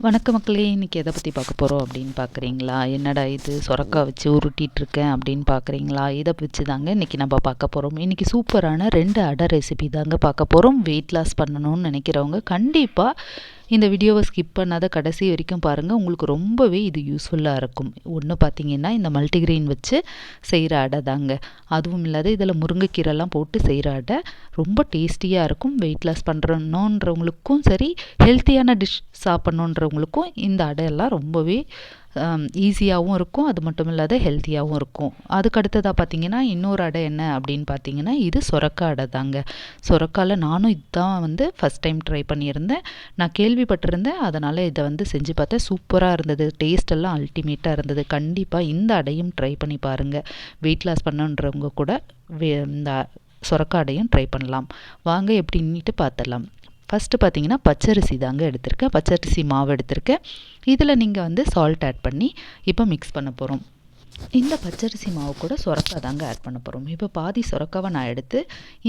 வணக்க மக்களே இன்றைக்கி எதை பற்றி பார்க்க போகிறோம் அப்படின்னு பார்க்குறீங்களா? என்னடா இது? சொரக்காய் வச்சு உருட்டிகிட்டு இருக்கேன் அப்படின்னு பார்க்குறீங்களா? இதை வச்சு தாங்க இன்றைக்கி நம்ம பார்க்க போகிறோம் இன்றைக்கி சூப்பரான ரெண்டு அடை ரெசிபி தாங்க பார்க்க போகிறோம் வெயிட் லாஸ் பண்ணணும்னு நினைக்கிறவங்க கண்டிப்பாக இந்த வீடியோவை ஸ்கிப் பண்ணாத கடைசி வரைக்கும் பாருங்கள் உங்களுக்கு ரொம்பவே இது யூஸ்ஃபுல்லாக இருக்கும். ஒன்று பார்த்தீங்கன்னா இந்த மல்டிகிரெயின் வச்சு செய்கிற அடை தாங்க. அதுவும் இல்லாத இதில் முருங்கைக்கீரைலாம் போட்டு செய்கிற அடை ரொம்ப டேஸ்டியாக இருக்கும். வெயிட் லாஸ் பண்ணுறணுன்றவங்களுக்கும் சரி ஹெல்த்தியான டிஷ் சாப்பிட்ணுன்றவங்களுக்கும் இந்த அடையெல்லாம் ரொம்பவே ஈஸியாகவும் இருக்கும் அது மட்டும் இல்லாத ஹெல்த்தியாகவும் இருக்கும். அதுக்கு அடுத்ததாக பார்த்தீங்கன்னா இன்னொரு அடை என்ன அப்படின்னு பார்த்தீங்கன்னா இது சொரக்காய் அடை தாங்க. சொரக்காயில் நானும் இதுதான் வந்து ஃபஸ்ட் டைம் ட்ரை பண்ணியிருந்தேன். நான் கேள்விப்பட்டிருந்தேன் அதனால் இதை வந்து செஞ்சு பார்த்தேன். சூப்பராக இருந்தது. டேஸ்ட் எல்லாம் அல்டிமேட்டாக இருந்தது. கண்டிப்பாக இந்த அடையும் ட்ரை பண்ணி பாருங்கள் வெயிட் லாஸ் பண்ணுன்றவங்க கூட இந்த சொரக்காடையும் ட்ரை பண்ணலாம். வாங்க எப்படின்னுட்டு பார்த்துடலாம் ஃபஸ்ட்டு பார்த்தீங்கன்னா பச்சரிசி தாங்க எடுத்திருக்கேன். பச்சரிசி மாவு எடுத்திருக்கேன். இதில் நீங்கள் வந்து சால்ட் ஆட் பண்ணி இப்போ மிக்ஸ் பண்ண போகிறோம் இந்த பச்சரிசி மாவு கூட சுரக்கா தாங்க ஆட் பண்ண போகிறோம் இப்போ பாதி சுரக்காவை நான் எடுத்து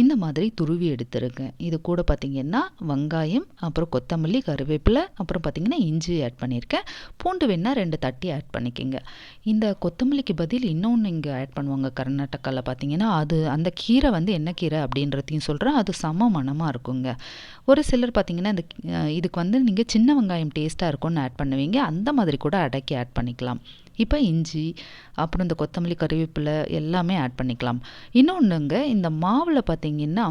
இந்த மாதிரி துருவி எடுத்துருக்கேன். இது கூட பார்த்திங்கன்னா வெங்காயம் அப்புறம் கொத்தமல்லி கருவேப்பிலை அப்புறம் பார்த்திங்கன்னா இஞ்சி ஆட் பண்ணியிருக்கேன். பூண்டு வேணால் ரெண்டு தட்டி ஆட் பண்ணிக்கோங்க. இந்த கொத்தமல்லிக்கு பதில் இன்னொன்று இங்கே ஆட் பண்ணுவாங்க கர்நாடகாவில் பார்த்திங்கன்னா அது அந்த கீரை வந்து என்ன கீரை அப்படின்றதையும் சொல்கிறேன் அது சம மனமாக இருக்குங்க. ஒரு சிலர் பார்த்திங்கன்னா இந்த இதுக்கு வந்து நீங்கள் சின்ன வெங்காயம் டேஸ்ட்டாக இருக்கும்னு ஆட் பண்ணுவீங்க. அந்த மாதிரி கூட அடக்கி ஆட் பண்ணிக்கலாம். இப்போ இஞ்சி அப்புறம் இந்த கொத்தமல்லி கருவேப்பிலை எல்லாமே ஆட் பண்ணிக்கலாம். இன்னொன்றுங்க இந்த மாவில் பார்த்தீங்கன்னா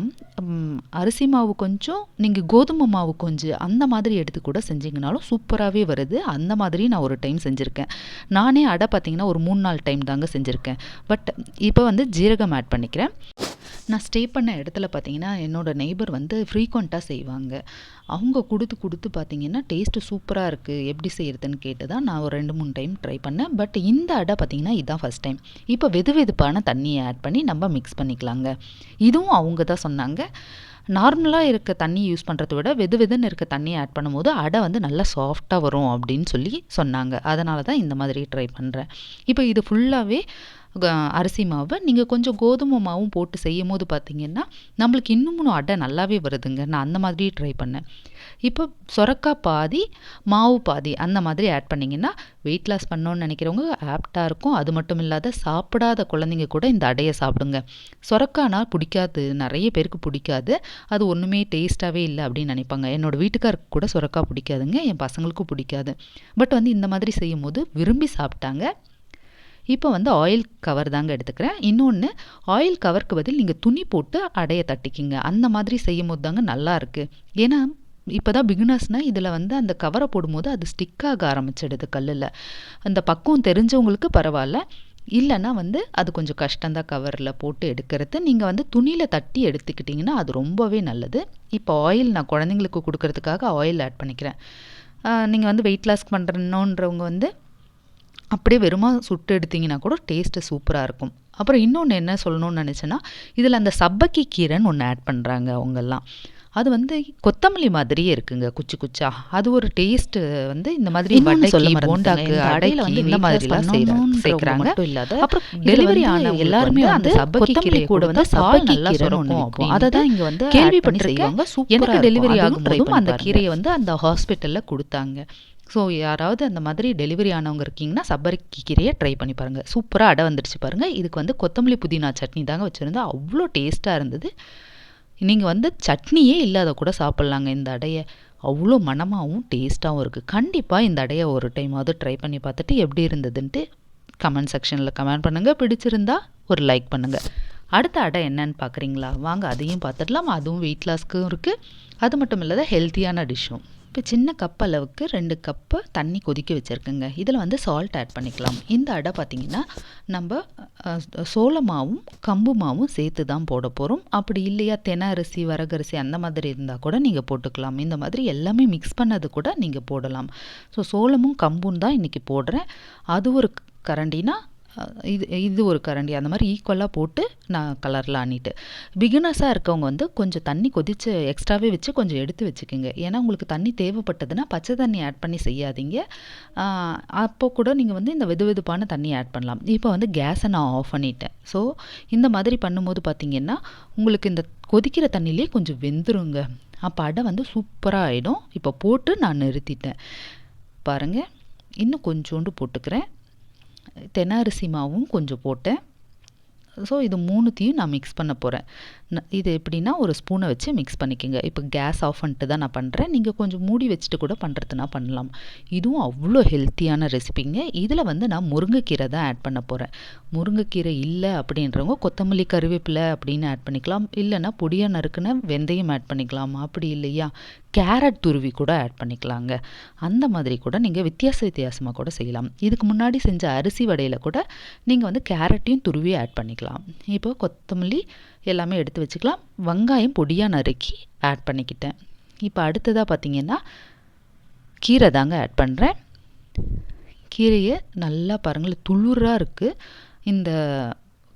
அரிசி மாவு கொஞ்சம் நீங்கள் கோதுமை மாவு கொஞ்சம் அந்த மாதிரி எடுத்து கூட செஞ்சிங்கனாலும் சூப்பராகவே வருது. அந்த மாதிரி நான் ஒரு டைம் செஞ்சுருக்கேன். நானே அடை பார்த்தீங்கன்னா ஒரு மூணு நாலு டைம் தாங்க செஞ்சுருக்கேன். பட் இப்போ வந்து ஜீரகம் ஆட் பண்ணிக்கிறேன். நான் ஸ்டே பண்ண இடத்துல பார்த்தீங்கன்னா என்னோடய நெய்பர் வந்து ஃப்ரீக்வெண்ட்டாக செய்வாங்க. அவங்க கொடுத்து கொடுத்து பார்த்தீங்கன்னா டேஸ்ட்டு சூப்பராக இருக்குது எப்படி செய்கிறதுன்னு கேட்டு தான் நான் ஒரு ரெண்டு மூணு டைம் ட்ரை பண்ணேன். பட் இந்த அடை பார்த்திங்கன்னா இதுதான் ஃபஸ்ட் டைம் இப்போ வெது வெதுப்பான தண்ணியை ஆட் பண்ணி நம்ம மிக்ஸ் பண்ணிக்கலாங்க. இதுவும் அவங்க தான் சொன்னாங்க. நார்மலாக இருக்க தண்ணி யூஸ் பண்ணுறத விட வெது வெதுன்னு இருக்க தண்ணியை ஆட் பண்ணும்போது அடை வந்து நல்லா சாஃப்டாக வரும் அப்படின்னு சொல்லி சொன்னாங்க. அதனால தான் இந்த மாதிரி ட்ரை பண்ணுறேன் இப்போ இது ஃபுல்லாகவே அரிசி மாவை நீங்கள் கொஞ்சம் கோதுமை மாவும் போட்டு செய்யும் போது பார்த்தீங்கன்னா நம்மளுக்கு இன்னும் அடை நல்லாவே வருதுங்க. நான் அந்த மாதிரி ட்ரை பண்ணேன். இப்போ சொரக்காய் பாதி மாவு பாதி அந்த மாதிரி ஆட் பண்ணிங்கன்னா வெயிட் லாஸ் பண்ணோன்னு நினைக்கிறவங்க ஆப்டாக இருக்கும். அது மட்டும் இல்லாத சாப்பிடாத குழந்தைங்க கூட இந்த அடையை சாப்பிடுங்க. சொரக்கானா பிடிக்காது. நிறைய பேருக்கு பிடிக்காது. அது ஒன்றுமே டேஸ்ட்டாகவே இல்லை அப்படின்னு நினைப்பாங்க. என்னோடய வீட்டுக்காருக்கு கூட சொரக்காய் பிடிக்காதுங்க. என் பசங்களுக்கும் பிடிக்காது. பட் வந்து இந்த மாதிரி செய்யும் போது விரும்பி சாப்பிட்டாங்க. இப்போ வந்து ஆயில் கவர் தாங்க எடுத்துக்கிறேன். இன்னொன்று ஆயில் கவருக்கு பதில் நீங்கள் துணி போட்டு அடையை தட்டிக்கிங்க. அந்த மாதிரி செய்யும் போது தாங்க நல்லா இருக்குது ஏன்னா இப்போ தான் பிகினர்ஸ்னால் இதில் வந்து அந்த கவரை போடும்போது அது ஸ்டிக் ஆக ஆரம்பிச்சிடுது கல்லில். அந்த பக்குவம் தெரிஞ்சவங்களுக்கு பரவாயில்ல. இல்லைன்னா வந்து அது கொஞ்சம் கஷ்டந்தான் கவரில் போட்டு எடுக்கிறது. நீங்கள் வந்து துணியில் தட்டி எடுத்துக்கிட்டிங்கன்னா அது ரொம்பவே நல்லது. இப்போ ஆயில் நான் குழந்தைங்களுக்கு கொடுக்கறதுக்காக ஆயில் ஆட் பண்ணிக்கிறேன். நீங்கள் வந்து வெயிட் லாஸ் பண்ணுறணுன்றவங்க வந்து அப்படியே வெறுமா சுட்டு எடுத்திங்கன்னா கூட டேஸ்ட்டு சூப்பராக இருக்கும். அப்புறம் இன்னொன்று என்ன சொல்லணும்னு நினச்சேன்னா இதில் அந்த சப்பக்கி கீரைன்னு ஒன்று ஆட் பண்ணுறாங்க அவங்கெல்லாம். அது வந்து கொத்தமல்லி மாதிரியே இருக்குங்க குச்சி குச்சா. அது ஒரு டேஸ்ட் வந்து இந்த மாதிரி போண்டாக்கு அடையில வந்து இந்த சேர்க்குறாங்க மட்டும் இல்லாத அப்புறம் டெலிவரி ஆன எல்லாருமே வந்து சப்பக்கி கொத்தமல்லி கீரை கூட வந்து சாக்கி நல்லா சுரக்கும். அதை தான் இங்கே வந்து கேள்விப்பட்டிருக்கேன். கேள்விப்பட்டிருக்கேன் சூப்பரா எனக்கு டெலிவரி பண்ணி அந்த. கீரையை வந்து அந்த ஹாஸ்பிட்டலில் கொடுத்தாங்க. ஸோ யாராவது அந்த மாதிரி டெலிவரி ஆனவங்க இருக்கீங்கன்னா சப்பரிக்கி கீரையை ட்ரை பண்ணி பாருங்கள் சூப்பராக அடை வந்துடுச்சு பாருங்கள் இதுக்கு வந்து கொத்தமல்லி புதினா சட்னி தாங்க வச்சுருந்தா அவ்வளோ டேஸ்ட்டாக இருந்தது. நீங்கள் வந்து சட்னியே இல்லாத கூட சாப்பிட்லாங்க இந்த அடையை. அவ்வளோ மணமாகவும் டேஸ்ட்டாகவும் இருக்குது கண்டிப்பாக இந்த அடையை ஒரு டைமாவது ட்ரை பண்ணி பார்த்துட்டு எப்படி இருந்ததுன்ட்டு கமெண்ட் செக்ஷனில் கமெண்ட் பண்ணுங்கள் பிடிச்சிருந்தா ஒரு லைக் பண்ணுங்கள் அடுத்த அடை என்னன்னு பார்க்குறீங்களா? வாங்க அதையும் பார்த்துடலாம். அதுவும் வெயிட் லாஸ்க்கும் இருக்குது அது மட்டும் இல்லாத ஹெல்த்தியான டிஷ்ஷும் இப்போ சின்ன கப் அளவுக்கு ரெண்டு கப்பு தண்ணி கொதிக்க வச்சுருக்குங்க. இதில் வந்து சால்ட் ஆட் பண்ணிக்கலாம். இந்த அடை பார்த்திங்கன்னா நம்ம சோளமாவும் சோள மாவும் கம்பு மாவும் சேர்த்து தான் போட போகிறோம் அப்படி இல்லையா தென அரிசி வரகரிசி அந்த மாதிரி இருந்தால் கூட நீங்கள் போட்டுக்கலாம். இந்த மாதிரி எல்லாமே மிக்ஸ் பண்ணது கூட நீங்கள் போடலாம். ஸோ சோளமும் கம்பும் தான் இன்றைக்கி போடுறேன். அது ஒரு கரண்டினா இது இது ஒரு கரண்டி. அந்த மாதிரி ஈக்குவலாக போட்டு நான் கலரில் ஆனிட்டு பிகினர்ஸாக இருக்கவங்க வந்து கொஞ்சம் தண்ணி கொதித்து எக்ஸ்ட்ராவே வச்சு கொஞ்சம் எடுத்து வச்சுக்கோங்க. ஏன்னா உங்களுக்கு தண்ணி தேவைப்பட்டதுன்னா பச்சை தண்ணி ஆட் பண்ணி செய்யாதீங்க. அப்போ கூட நீங்கள் வந்து இந்த வெது வெதுப்பான தண்ணி ஆட் பண்ணலாம். இப்போ வந்து கேஸை நான் ஆஃப் பண்ணிட்டேன். ஸோ இந்த மாதிரி பண்ணும்போது பார்த்தீங்கன்னா உங்களுக்கு இந்த கொதிக்கிற தண்ணியிலே கொஞ்சம் வெந்துருங்க. அப்போ அடை வந்து சூப்பராக ஆகிடும் இப்போ போட்டு நான் நிறுத்திட்டேன். பாருங்கள் இன்னும் கொஞ்சோண்டு போட்டுக்கிறேன். தென்னரிசி மாவும் கொஞ்சம் போட்டேன். ஸோ இது மூணுத்தையும் நான் மிக்ஸ் பண்ண போகிறேன் இது எப்படின்னா ஒரு ஸ்பூனை வச்சு மிக்ஸ் பண்ணிக்கோங்க. இப்போ கேஸ் ஆஃப் பண்ணிட்டு தான் நான் பண்ணுறேன் நீங்கள் கொஞ்சம் மூடி வச்சுட்டு கூட பண்ணுறதுனா பண்ணலாம். இதுவும் அவ்வளோ ஹெல்த்தியான ரெசிபிங்க இதில் வந்து நான் முருங்கைக்கீரை தான் ஆட் பண்ண போகிறேன் முருங்கைக்கீரை இல்லை அப்படின்றவங்க கொத்தமல்லி கருவேப்பிலை அப்படின்னு ஆட் பண்ணிக்கலாம். இல்லைன்னா பொடியாக நறுக்குன வெந்தயம் ஆட் பண்ணிக்கலாம். அப்படி இல்லையா? கேரட் துருவி கூட ஆட் பண்ணிக்கலாங்க. அந்த மாதிரி கூட நீங்கள் வித்தியாச வித்தியாசமாக கூட செய்யலாம். இதுக்கு முன்னாடி செஞ்ச அரிசி வடையில் கூட நீங்கள் வந்து கேரட்டையும் துருவி ஆட் பண்ணிக்கலாம். இப்போ கொத்தமல்லி எல்லாமே எடுத்து வச்சுக்கலாம். வெங்காயம் பொடியாக நறுக்கி ஆட் பண்ணிக்கிட்டேன். இப்போ அடுத்ததாக பார்த்தீங்கன்னா கீரை தாங்க ஆட் பண்ணுறேன் கீரையை நல்லா பாருங்கள் துளுராக இருக்குது இந்த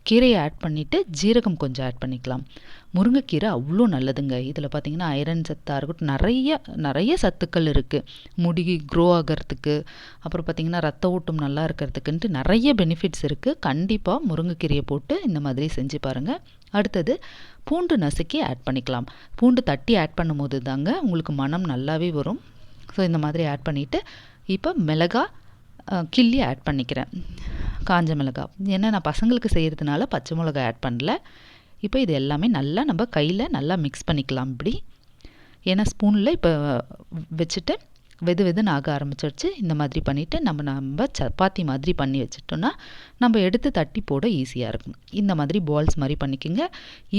கீரையை ஆட் பண்ணிவிட்டு ஜீரகம் கொஞ்சம் ஆட் பண்ணிக்கலாம். முருங்கைக்கீரை அவ்வளோ நல்லதுங்க. இதில் பார்த்திங்கன்னா ஐரன் சத்தாக இருக்கட்டும் நிறைய நிறைய சத்துக்கள் இருக்குது முடி க்ரோ ஆகிறதுக்கு அப்புறம் பார்த்திங்கன்னா ரத்த ஓட்டம் நல்லா இருக்கிறதுக்குன்ட்டு நிறைய பெனிஃபிட்ஸ் இருக்குது கண்டிப்பாக முருங்கைக்கீரையை போட்டு இந்த மாதிரி செஞ்சு பாருங்கள் அடுத்தது பூண்டு நசுக்கி ஆட் பண்ணிக்கலாம். பூண்டு தட்டி ஆட் பண்ணும்போது தாங்க உங்களுக்கு மனம் நல்லாவே வரும். ஸோ இந்த மாதிரி ஆட் பண்ணிவிட்டு இப்போ மிளகா கிள்ளி ஆட் பண்ணிக்கிறேன். காஞ்ச மிளகா. ஏன்னா நான் பசங்களுக்கு செய்கிறதுனால பச்சை மிளகா ஆட் பண்ணல. இப்போ இது எல்லாமே நல்லா நம்ம கையில் நல்லா மிக்ஸ் பண்ணிக்கலாம் இப்படி. ஏன்னா ஸ்பூனில் இப்போ வச்சுட்டு வெது வெதுன்னு ஆக ஆரம்பிச்சிருச்சு. இந்த மாதிரி பண்ணிவிட்டு நம்ம நம்ம சப்பாத்தி மாதிரி பண்ணி வச்சுட்டோன்னா நம்ம எடுத்து தட்டி போட ஈஸியாக இருக்கும். இந்த மாதிரி பால்ஸ் மாதிரி பண்ணிக்கோங்க.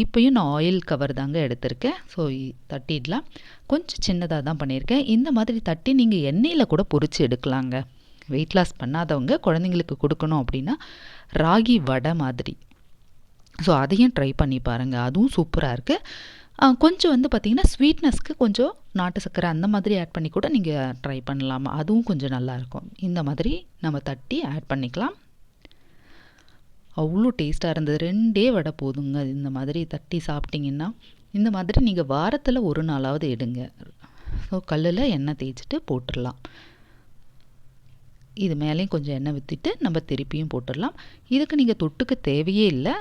இப்போயும் நான் ஆயில் கவர் தாங்க எடுத்திருக்கேன். ஸோ தட்டிடலாம். கொஞ்சம் சின்னதாக தான் பண்ணியிருக்கேன். இந்த மாதிரி தட்டி நீங்கள் எண்ணெயில் கூட பொறிச்சு எடுக்கலாங்க. வெயிட் லாஸ் பண்ணாதவங்க குழந்தைங்களுக்கு கொடுக்கணும் அப்படின்னா ராகி வடை மாதிரி. ஸோ அதையும் ட்ரை பண்ணி பாருங்கள் அதுவும் சூப்பராக இருக்குது கொஞ்சம் வந்து பார்த்திங்கன்னா ஸ்வீட்னஸ்க்கு கொஞ்சம் நாட்டு சர்க்கரை அந்த மாதிரி ஆட் பண்ணி கூட நீங்கள் ட்ரை பண்ணலாம். அதுவும் கொஞ்சம் நல்லாயிருக்கும் இந்த மாதிரி நம்ம தட்டி ஆட் பண்ணிக்கலாம். அவ்வளோ டேஸ்ட்டாக இருந்தது. ரெண்டே வடை போதுங்க. இந்த மாதிரி தட்டி சாப்பிட்டிங்கன்னா இந்த மாதிரி நீங்கள் வாரத்தில் ஒரு நாளாவது எடுங்க. ஸோ கல்லில் எண்ணெய் தேய்ச்சிட்டு போட்டுடலாம். இது மேலேயும் கொஞ்சம் எண்ணெய் விற்றுட்டு நம்ம திருப்பியும் போட்டுடலாம். இதுக்கு நீங்கள் தொட்டுக்க தேவையே இல்லை.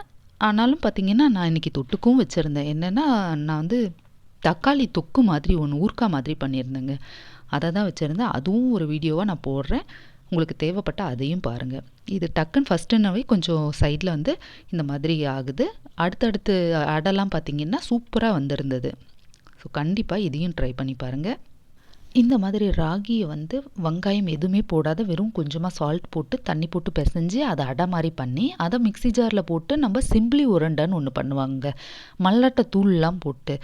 ஆனாலும் பார்த்தீங்கன்னா நான் இன்றைக்கி தொட்டுக்கும் வச்சுருந்தேன். என்னென்னா நான் வந்து தக்காளி தொக்கு மாதிரி ஒன்று ஊர்க்கா மாதிரி பண்ணியிருந்தேங்க. அதை தான் வச்சுருந்தேன். அதுவும் ஒரு வீடியோவாக நான் போடுறேன். உங்களுக்கு தேவைப்பட்ட அதையும் பாருங்கள் இது டக்குன்னு ஃபஸ்ட்டுனாவே கொஞ்சம் சைடில் வந்து இந்த மாதிரி ஆகுது. அடுத்தடுத்து அடெல்லாம் பார்த்திங்கன்னா சூப்பராக வந்திருந்தது. ஸோ கண்டிப்பாக இதையும் ட்ரை பண்ணி பாருங்கள் இந்த மாதிரி ராகியை வந்து வெங்காயம் எதுவுமே போடாத வெறும் கொஞ்சமாக சால்ட் போட்டு தண்ணி போட்டு பிசைஞ்சு அதை அடை மாதிரி பண்ணி அதை மிக்சி ஜாரில் போட்டு நம்ம சிம்பிளி உருண்டைன்னு ஒன்று பண்ணுவாங்க. மல்லாட்டை தூள்லாம் போட்டு.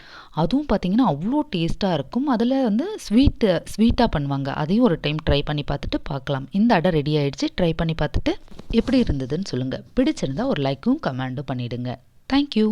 அதுவும் பார்த்திங்கன்னா அவ்வளோ டேஸ்ட்டாக இருக்கும். அதில் வந்து ஸ்வீட்டு ஸ்வீட்டாக பண்ணுவாங்க. அதையும் ஒரு டைம் ட்ரை பண்ணி பார்த்துட்டு பார்க்கலாம். இந்த அடை ரெடி ஆகிடுச்சு ட்ரை பண்ணி பார்த்துட்டு எப்படி இருந்ததுன்னு சொல்லுங்கள் பிடிச்சிருந்தா ஒரு லைக்கும் கமெண்டும் பண்ணிவிடுங்க தேங்க்யூ